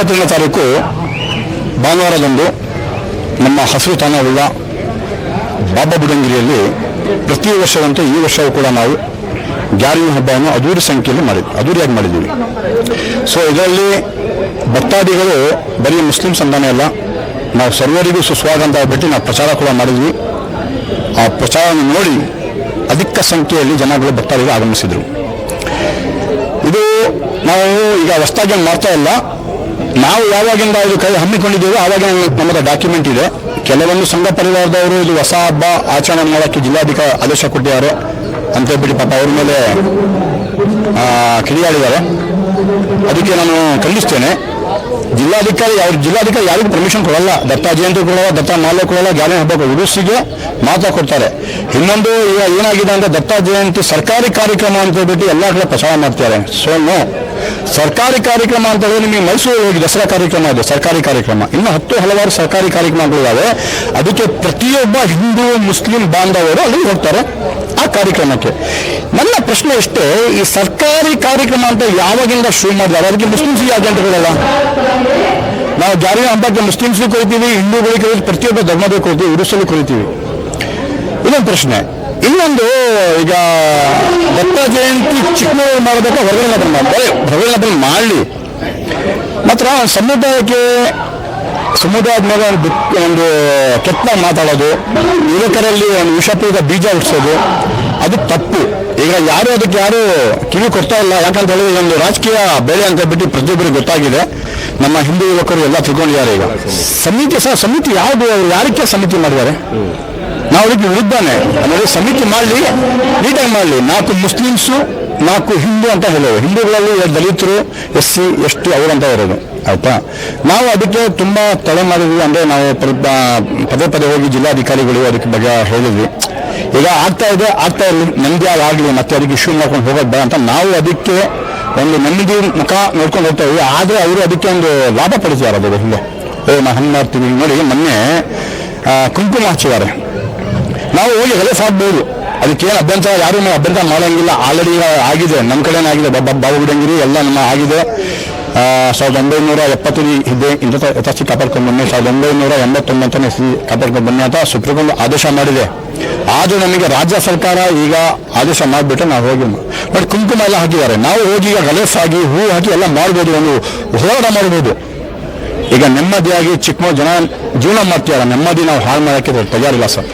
ಇಪ್ಪತ್ತೇಳನೇ ತಾರೀಕು ಭಾನುವಾರದಂದು ನಮ್ಮ ಹಸಿರು ತಾಣವುಳ್ಳ ಬಾಬಾ ಬುಡಂಗಿರಿಯಲ್ಲಿ ಪ್ರತಿ ವರ್ಷದಂತೆ ಈ ವರ್ಷವೂ ಕೂಡ ನಾವು ಗ್ಯಾರಿನ ಹಬ್ಬವನ್ನು ಅದೂರಿ ಸಂಖ್ಯೆಯಲ್ಲಿ ಮಾಡಿದ್ವಿ ಅದೂರಿಯಾಗಿ ಮಾಡಿದ್ದೀವಿ. ಸೊ ಇದರಲ್ಲಿ ಭಕ್ತಾದಿಗಳು, ಬರೀ ಮುಸ್ಲಿಂ ಸಂಘನೇ ಅಲ್ಲ, ನಾವು ಸರ್ವರಿಗೂ ಸುಸ್ವಾಗಂತ ಬಿಟ್ಟು ನಾವು ಪ್ರಚಾರ ಕೂಡ ಮಾಡಿದ್ವಿ. ಆ ಪ್ರಚಾರವನ್ನು ನೋಡಿ ಅಧಿಕ ಸಂಖ್ಯೆಯಲ್ಲಿ ಜನಗಳು, ಭಕ್ತಾದಿಗಳು ಆಗಮಿಸಿದರು. ಇದು ನಾವು ಈಗ ಹೊಸದಾಗಿ ಮಾಡ್ತಾ ಇಲ್ಲ. ನಾವು ಯಾವಾಗಿಂದ ಇದು ಕೈ ಹಮ್ಮಿಕೊಂಡಿದ್ದೇವೆ ಆವಾಗ ನಮ್ಮದ ಡಾಕ್ಯುಮೆಂಟ್ ಇದೆ. ಕೆಲವೊಂದು ಸಂಘ ಪರಿವಾರದವರು ಇದು ಹೊಸ ಹಬ್ಬ ಆಚರಣೆ ಮಾಡೋಕ್ಕೆ ಜಿಲ್ಲಾಧಿಕಾರಿ ಆದೇಶ ಕೊಟ್ಟಿದ್ದಾರೆ. ಅಂತ ಹೇಳ್ಬಿಟ್ಟು ಪಾಪ ಅವ್ರ ಮೇಲೆ ಕಿಡಿಯಾಡಿದ್ದಾರೆ. ಅದಕ್ಕೆ ನಾನು ಖಂಡಿಸ್ತೇನೆ. ಜಿಲ್ಲಾಧಿಕಾರಿ ಯಾವ ಜಿಲ್ಲಾಧಿಕಾರಿ ಯಾರಿಗೂ ಪರ್ಮಿಷನ್ ಕೊಡಲ್ಲ. ದತ್ತ ಜಯಂತಿ ಕೊಡಲ್ಲ, ದತ್ತ ಮಾಲೆ ಕೊಡಲ್ಲ ಗಾಳಿ ಹಬ್ಬ ಉಡುಸಿಗೆ ಮಾತ್ರ ಕೊಡ್ತಾರೆ. ಇನ್ನೊಂದು ಈಗ ಏನಾಗಿದೆ ಅಂದ್ರೆ ದತ್ತ ಜಯಂತಿ ಸರ್ಕಾರಿ ಕಾರ್ಯಕ್ರಮ ಅಂತ ಹೇಳ್ಬಿಟ್ಟು ಎಲ್ಲ ಕಡೆ ಪ್ರಚಾರ ಮಾಡ್ತಾರೆ ಸೊ ನೋ ಸರ್ಕಾರಿ ಕಾರ್ಯಕ್ರಮ ಅಂತ ಹೇಳಿದ್ರೆ ನಿಮಗೆ ಮೈಸೂರು ದಸರಾ ಕಾರ್ಯಕ್ರಮ ಇದೆ, ಸರ್ಕಾರಿ ಕಾರ್ಯಕ್ರಮ. ಇನ್ನು ಹತ್ತು ಹಲವಾರು ಸರ್ಕಾರಿ ಕಾರ್ಯಕ್ರಮಗಳಿದ್ದಾವೆ. ಅದಕ್ಕೆ ಪ್ರತಿಯೊಬ್ಬ ಹಿಂದೂ, ಮುಸ್ಲಿಂ ಬಾಂಧವರು ಅಲ್ಲಿ ಹೋಗ್ತಾರೆ ಆ ಕಾರ್ಯಕ್ರಮಕ್ಕೆ. ನನ್ನ ಪ್ರಶ್ನೆ ಇಷ್ಟೇ, ಈ ಸರ್ಕಾರಿ ಕಾರ್ಯಕ್ರಮ ಅಂತ ಯಾವಾಗಿಂದ ಶುರು ಮಾಡಿದ್ದಾರೆ? ಅದಕ್ಕೆ ಮುಸ್ಲಿಮ್ಸ್ ಯಾಕೆ ಅಂತ ಹೇಳಲ್ಲ? ನಾವು ಜಾರಿ ಹಬ್ಬಕ್ಕೆ ಮುಸ್ಲಿಮ್ಸ್ಗೂ ಕರಿತೀವಿ ಹಿಂದೂಗಳಿಗೆ ಪ್ರತಿಯೊಬ್ಬ ಧರ್ಮದ ಕರಿತೀವಿ ಉರುಸಲು ಕರಿತೀವಿ ಇದೊಂದು ಪ್ರಶ್ನೆ ಇನ್ನೊಂದು, ಈಗ ದತ್ತ ಜಯಂತಿ ಚಿಕ್ಕಮಗಳೂರು ಮಾಡಬೇಕು ಹೊರಗಡೆ ಅದನ್ನು ಮಾಡ್ತಾರೆ. ಹೊರಗಡೆ ಮಾಡಿ ಮಾಡಲಿ. ಮಾತ್ರ ಸಮುದಾಯಕ್ಕೆ, ಸಮುದಾಯದ ಮೇಲೆ ಒಂದು ಒಂದು ಕೆಟ್ಟ ಮಾತಾಡೋದು, ಯುವಕರಲ್ಲಿ ಒಂದು ವಿಷಪೂರಿತ ಬೀಜ ಹುಟ್ಟಿಸೋದು ಅದು ತಪ್ಪು. ಈಗ ಯಾರು ಅದಕ್ಕೆ ಯಾರು ಕಿವಿ ಕೊಡ್ತಾ ಇಲ್ಲ. ಯಾಕಂತ ಹೇಳಿದ್ರೆ ಒಂದು ರಾಜಕೀಯ ಬೆಳೆ ಅಂತ ಬಿಟ್ಟು ಪ್ರತಿಯೊಬ್ಬರಿಗೆ ಗೊತ್ತಾಗಿದೆ. ನಮ್ಮ ಹಿಂದೂ ಯುವಕರು ಎಲ್ಲ ತಿಳ್ಕೊಂಡಿದ್ದಾರೆ ಈಗ. ಸಮಿತಿ ಸಹ, ಸಮಿತಿ ಯಾವುದು ಯಾರಕ್ಕೆ ಸಮಿತಿ ಮಾಡಿದ್ದಾರೆ? ನಾವು ಅದಕ್ಕೆ ವಿರುದ್ಧನೇ. ಅಂದರೆ ಸಮಿತಿ ಮಾಡಲಿ ಮೀಟಿಂಗ್ ಮಾಡಲಿ. ನಾಲ್ಕು ಮುಸ್ಲಿಮ್ಸು, ನಾಲ್ಕು ಹಿಂದೂ ಅಂತ ಹೇಳೋದು ಹಿಂದೂಗಳಲ್ಲಿ ದಲಿತರು ಎಸ್ ಸಿ ಎಸ್ ಟಿ ಅವರಂತ ಇರೋದು ಆಯ್ತಾ? ನಾವು ಅದಕ್ಕೆ ತುಂಬಾ ತಡೆ ಮಾಡಿದ್ವಿ. ಅಂದ್ರೆ ನಾವು ಪದೇ ಪದೇ ಹೋಗಿ ಜಿಲ್ಲಾಧಿಕಾರಿಗಳು ಅದಕ್ಕೆ ಬಗ್ಗೆ ಹೇಳಿದ್ವಿ. ಈಗ ಆಗ್ತಾ ಇದೆ, ಆಗ್ತಾ ಇರಲಿ. ನೆಮ್ಮದಿ ಆಗಲಿ, ಮತ್ತೆ ಅದಕ್ಕೆ ಇಶ್ಯೂ ಮಾಡ್ಕೊಂಡು ಹೋಗೋದು ಬೇಡ ಅಂತ ನಾವು ಅದಕ್ಕೆ ಒಂದು ನೆಮ್ಮದಿ ಮುಖ ನೋಡ್ಕೊಂಡು ಹೋಗ್ತಾ ಇದ್ವಿ. ಆದರೆ ಅವರು ಅದಕ್ಕೆ ಒಂದು ಲಾಭ ಪಡಿಸಿದ್ದಾರೆ ಅದು ಹಿಂದೆ ಓ ನಾವು ಹಂಗೆ ಮಾಡ್ತೀವಿ ನೋಡಿ, ಮೊನ್ನೆ ಕುಂಕುಮ ಹಚ್ಚಿದ್ದಾರೆ. ನಾವು ಹೋಗಿ ಹೊಲೆ ಅದಕ್ಕೆ ಅದಕ್ಕೇನು ಅಭ್ಯಂತರ ಯಾರು ನಾವು ಅಭ್ಯಂತರ ಮಾಡೋಂಗಿಲ್ಲ. ಆಲ್ರೆಡಿ ಆಗಿದೆ. ನಮ್ಮ ಕಡೆನೇ ಆಗಿದೆ. ಬಾಬು ಬಾಬುಗುಡಂಗಿರಿ ಎಲ್ಲ ನಮ್ಮ ಆಗಿದೆ. ಸಾವಿರದ ಒಂಬೈನೂರ ಎಪ್ಪತ್ತು ಇದೆ ಇಂಥ ಯಥಾಸ್ಥಿ ಕಾಪಾಡ್ಕೊಂಡು ಬನ್ನಿ. ಸಾವಿರದ ಒಂಬೈನೂರ ಎಂಬತ್ತೊಂಬತ್ತನೇ ಸ್ಥಿತಿ ಕಾಪಾಡ್ಕೊಂಡು ಬನ್ನಿ ಅಂತ ಸುಪ್ರೀಂ ಕೋರ್ಟ್ ಆದೇಶ ಮಾಡಿದೆ. ಆದರೂ ನಮಗೆ ರಾಜ್ಯ ಸರ್ಕಾರ ಈಗ ಆದೇಶ ಮಾಡಿಬಿಟ್ಟು ನಾವು ಹೋಗಿ ಬಟ್ ಕುಂಕುಮ ಎಲ್ಲ ಹಾಕಿದ್ದಾರೆ. ನಾವು ಹೋಗಿ ಈಗ ಗಲೇಸಾಗಿ ಹೂ ಹಾಕಿ ಎಲ್ಲ ಮಾಡ್ಬೋದು. ಒಂದು ಹೋರಾಟ ಮಾಡ್ಬೋದು. ಈಗ ನೆಮ್ಮದಿಯಾಗಿ ಚಿಕ್ಕ ಜನ ಜೀವನ ಮಾಡ್ತೀವಲ್ಲ ನೆಮ್ಮದಿ ನಾವು ಹಾಳು ಮಾಡೋಕ್ಕೆ ತಯಾರಿಲ್ಲ ಸರ್.